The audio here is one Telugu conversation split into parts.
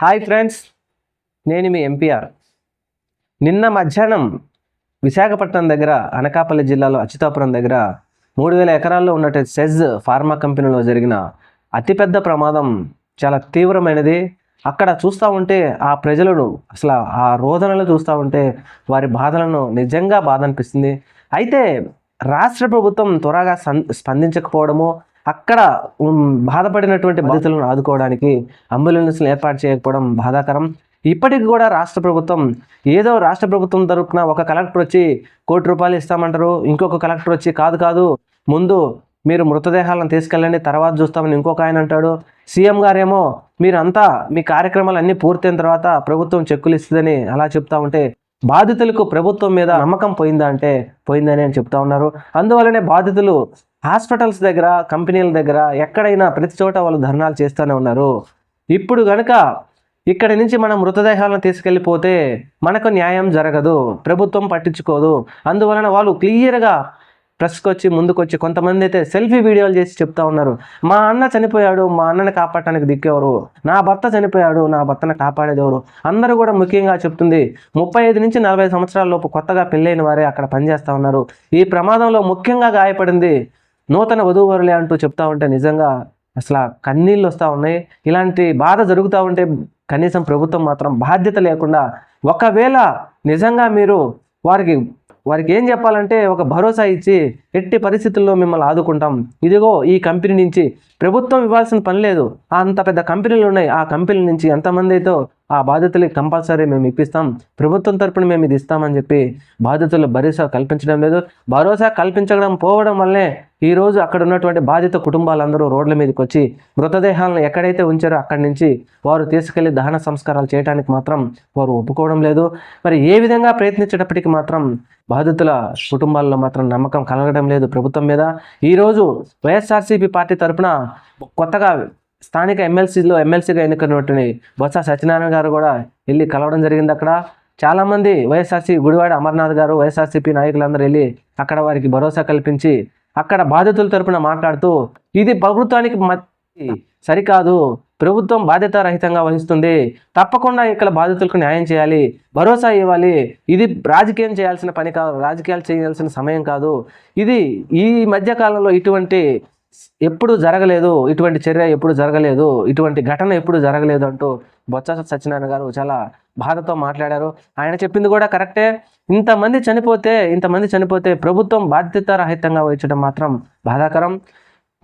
హాయ్ ఫ్రెండ్స్ నేను మీ ఎంపీఆర్. నిన్న మధ్యాహ్నం విశాఖపట్నం దగ్గర అనకాపల్లి జిల్లాలో అచ్యుతాపురం దగ్గర మూడు వేల ఎకరాల్లో ఉన్నటువంటి సెజ్ ఫార్మా కంపెనీలో జరిగిన అతిపెద్ద ప్రమాదం చాలా తీవ్రమైనది. అక్కడ చూస్తూ ఉంటే ఆ ప్రజలను అసలు ఆ రోదనలు చూస్తూ ఉంటే వారి బాధలను నిజంగా బాధ అనిపిస్తుంది. అయితే రాష్ట్ర ప్రభుత్వం త్వరగా స్పందించకపోవడము అక్కడ బాధపడినటువంటి బాధితులను ఆదుకోవడానికి అంబులెన్స్లు ఏర్పాటు చేయకపోవడం బాధాకరం. ఇప్పటికి కూడా రాష్ట్ర ప్రభుత్వం ఏదో రాష్ట్ర ప్రభుత్వం తరపున ఒక కలెక్టర్ వచ్చి కోటి రూపాయలు ఇస్తామంటారు ఇంకొక కలెక్టర్ వచ్చి కాదు కాదు ముందు మీరు మృతదేహాలను తీసుకెళ్ళండి తర్వాత చూస్తామని ఇంకొక ఆయన అంటాడు. సీఎం గారేమో మీరంతా మీ కార్యక్రమాలు అన్నీ పూర్తయిన తర్వాత ప్రభుత్వం చెక్కులు ఇస్తుందని అలా చెప్తా ఉంటే బాధితులకు ప్రభుత్వం మీద నమ్మకం పోయిందా అంటే పోయిందని అని చెప్తా ఉన్నారు. అందువల్లనే బాధితులు హాస్పిటల్స్ దగ్గర కంపెనీల దగ్గర ఎక్కడైనా ప్రతి చోట వాళ్ళు ధర్నాలు చేస్తూనే ఉన్నారు. ఇప్పుడు గనక ఇక్కడి నుంచి మనం మృతదేహాలను తీసుకెళ్ళిపోతే మనకు న్యాయం జరగదు ప్రభుత్వం పట్టించుకోదు. అందువలన వాళ్ళు క్లియర్గా ప్రెస్కి వచ్చి ముందుకొచ్చి కొంతమంది అయితే సెల్ఫీ వీడియోలు చేసి చెప్తా ఉన్నారు. మా అన్న చనిపోయాడు మా అన్నని కాపాడటానికి దిక్కెవరు? నా భర్త చనిపోయాడు నా భర్తను కాపాడేది ఎవరు? అందరూ కూడా ముఖ్యంగా చెప్తుంది ముప్పై ఐదు నుంచి నలభై సంవత్సరాల లోపు కొత్తగా పెళ్ళైన వారే అక్కడ పనిచేస్తూ ఉన్నారు. ఈ ప్రమాదంలో ముఖ్యంగా గాయపడింది నూతన వధూవరులే అంటూ చెప్తా ఉంటే నిజంగా అసలు కన్నీళ్ళు వస్తూ ఉన్నాయి. ఇలాంటి బాధ జరుగుతూ ఉంటే కనీసం ప్రభుత్వం మాత్రం బాధ్యత లేకుండా ఒకవేళ నిజంగా మీరు వారికి వారికి ఏం చెప్పాలంటే ఒక భరోసా ఇచ్చి ఎట్టి పరిస్థితుల్లో మిమ్మల్ని ఆదుకుంటాం. ఇదిగో ఈ కంపెనీ నుంచి ప్రభుత్వం ఇవ్వాల్సిన పని లేదు. అంత పెద్ద కంపెనీలు ఉన్నాయి. ఆ కంపెనీ నుంచి ఎంతమంది అయితే ఆ బాధితులకి కంపల్సరీ మేము ఇప్పిస్తాం. ప్రభుత్వం తరపున మేము ఇది ఇస్తామని చెప్పి బాధితులు భరోసా కల్పించడం లేదు. భరోసా కల్పించడం పోవడం వల్లే ఈరోజు అక్కడ ఉన్నటువంటి బాధిత కుటుంబాలందరూ రోడ్ల మీదకి వచ్చి మృతదేహాలను ఎక్కడైతే ఉంచారో అక్కడి నుంచి వారు తీసుకెళ్ళి దహన సంస్కారాలు చేయడానికి మాత్రం వారు ఒప్పుకోవడం లేదు. మరి ఏ విధంగా ప్రయత్నించేటప్పటికి మాత్రం బాధితుల కుటుంబాల్లో మాత్రం నమ్మకం కలగడం లేదు ప్రభుత్వం మీద. ఈరోజు వైఎస్ఆర్సీపీ పార్టీ తరపున కొత్తగా స్థానిక ఎమ్మెల్సీలో ఎమ్మెల్సీగా ఎన్నికైనటువంటి బొత్స సత్యనారాయణ గారు కూడా వెళ్ళి కలవడం జరిగింది అక్కడ. చాలామంది వైఎస్ఆర్సీ గుడివాడ అమర్నాథ్ గారు వైఎస్ఆర్సీపీ నాయకులందరూ వెళ్ళి అక్కడ వారికి భరోసా కల్పించి అక్కడ బాధితుల తరపున మాట్లాడుతూ ఇది ప్రభుత్వానికి మధ్య సరికాదు ప్రభుత్వం బాధ్యత రహితంగా వహిస్తుంది తప్పకుండా ఇక్కడ బాధితులకు న్యాయం చేయాలి భరోసా ఇవ్వాలి ఇది రాజకీయం చేయాల్సిన పని కాదు రాజకీయాలు చేయాల్సిన సమయం కాదు ఇది ఈ మధ్యకాలంలో ఇటువంటి ఎప్పుడు జరగలేదు ఇటువంటి చర్య ఎప్పుడు జరగలేదు ఇటువంటి ఘటన ఎప్పుడు జరగలేదు అంటూ బొత్స సత్యనారాయణ గారు చాలా బాధతో మాట్లాడారు. ఆయన చెప్పింది కూడా కరెక్టే. ఇంతమంది చనిపోతే ఇంతమంది చనిపోతే ప్రభుత్వం బాధ్యత రహితంగా వహించడం మాత్రం బాధాకరం.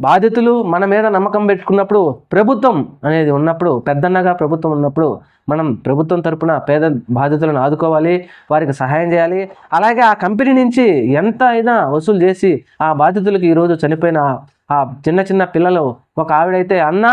బాధితులు మన మీద నమ్మకం పెట్టుకున్నప్పుడు ప్రభుత్వం అనేది ఉన్నప్పుడు పెద్దన్నగా ప్రభుత్వం ఉన్నప్పుడు మనం ప్రభుత్వం తరపున పేద బాధితులను ఆదుకోవాలి వారికి సహాయం చేయాలి. అలాగే ఆ కంపెనీ నుంచి ఎంత అయినా వసూలు చేసి ఆ బాధితులకు ఈరోజు చనిపోయిన ఆ చిన్న చిన్న పిల్లలు ఒక ఆవిడైతే అన్నా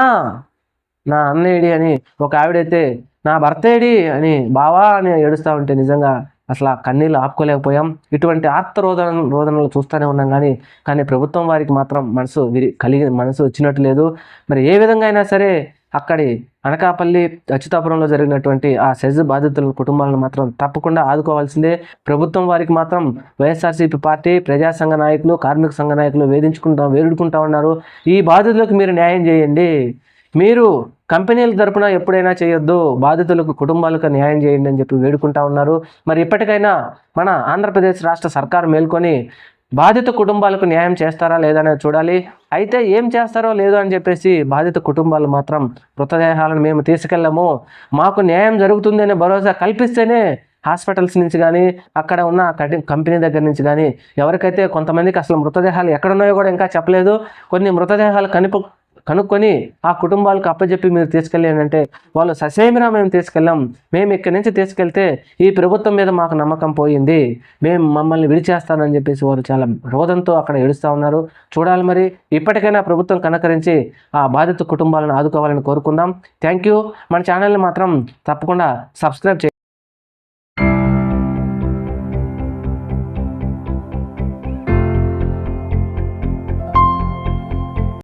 నా అన్నయ్యడి అని ఒక ఆవిడైతే నా భర్త ఏడి అని బావా అని ఏడుస్తూ ఉంటే నిజంగా అసలు ఆ కన్నీళ్ళు ఆపుకోలేకపోయాం. ఇటువంటి ఆర్త రోదన రోదనలు చూస్తూనే ఉన్నాం కానీ కానీ ప్రభుత్వం వారికి మాత్రం మనసు విరి కలిగి మనసు వచ్చినట్టు లేదు. మరి ఏ విధంగా అయినా సరే అక్కడి అనకాపల్లి అచ్యుతాపురంలో జరిగినటువంటి ఆ సెజ్ బాధితుల కుటుంబాలను మాత్రం తప్పకుండా ఆదుకోవాల్సిందే. ప్రభుత్వం వారికి మాత్రం వైఎస్ఆర్సీపీ పార్టీ ప్రజా సంఘ నాయకులు కార్మిక సంఘ నాయకులు వేధించుకుంటా వేడుకుంటా ఉన్నారు ఈ బాధితులకు మీరు న్యాయం చేయండి. మీరు కంపెనీల తరపున ఎప్పుడైనా చేయొద్దు. బాధితులకు కుటుంబాలకు న్యాయం చేయండి అని చెప్పి వేడుకుంటా ఉన్నారు. మరి ఇప్పటికైనా మన ఆంధ్రప్రదేశ్ రాష్ట్ర సర్కారు మేల్కొని బాధిత కుటుంబాలకు న్యాయం చేస్తారా లేదనేది చూడాలి. అయితే ఏం చేస్తారో లేదో అని చెప్పేసి బాధిత కుటుంబాలు మాత్రం మృతదేహాలను మేము తీసుకెళ్ళము. మాకు న్యాయం జరుగుతుంది అనే భరోసా కల్పిస్తేనే హాస్పిటల్స్ నుంచి కానీ అక్కడ ఉన్న కంపెనీ దగ్గర నుంచి కానీ ఎవరికైతే కొంతమందికి అసలు మృతదేహాలు ఎక్కడున్నాయో కూడా ఇంకా చెప్పలేదు. కొన్ని మృతదేహాలు కనిప కనుక్కొని ఆ కుటుంబాలకు అప్పచెప్పి మీరు తీసుకెళ్ళానంటే వాళ్ళు ససేమిరా మేము తీసుకెళ్ళాం. మేము ఇక్కడి నుంచి తీసుకెళ్తే ఈ ప్రభుత్వం మీద మాకు నమ్మకం పోయింది. మేము మమ్మల్ని విడిచేస్తానని చెప్పేసి వారు చాలా రోదంతో అక్కడ ఏడుస్తూ ఉన్నారు. చూడాలి మరి ఇప్పటికైనా ప్రభుత్వం కనకరించి ఆ బాధిత కుటుంబాలను ఆదుకోవాలని కోరుకుందాం. థ్యాంక్ యూ మన ఛానల్ని మాత్రం తప్పకుండా సబ్స్క్రైబ్ చేయండి.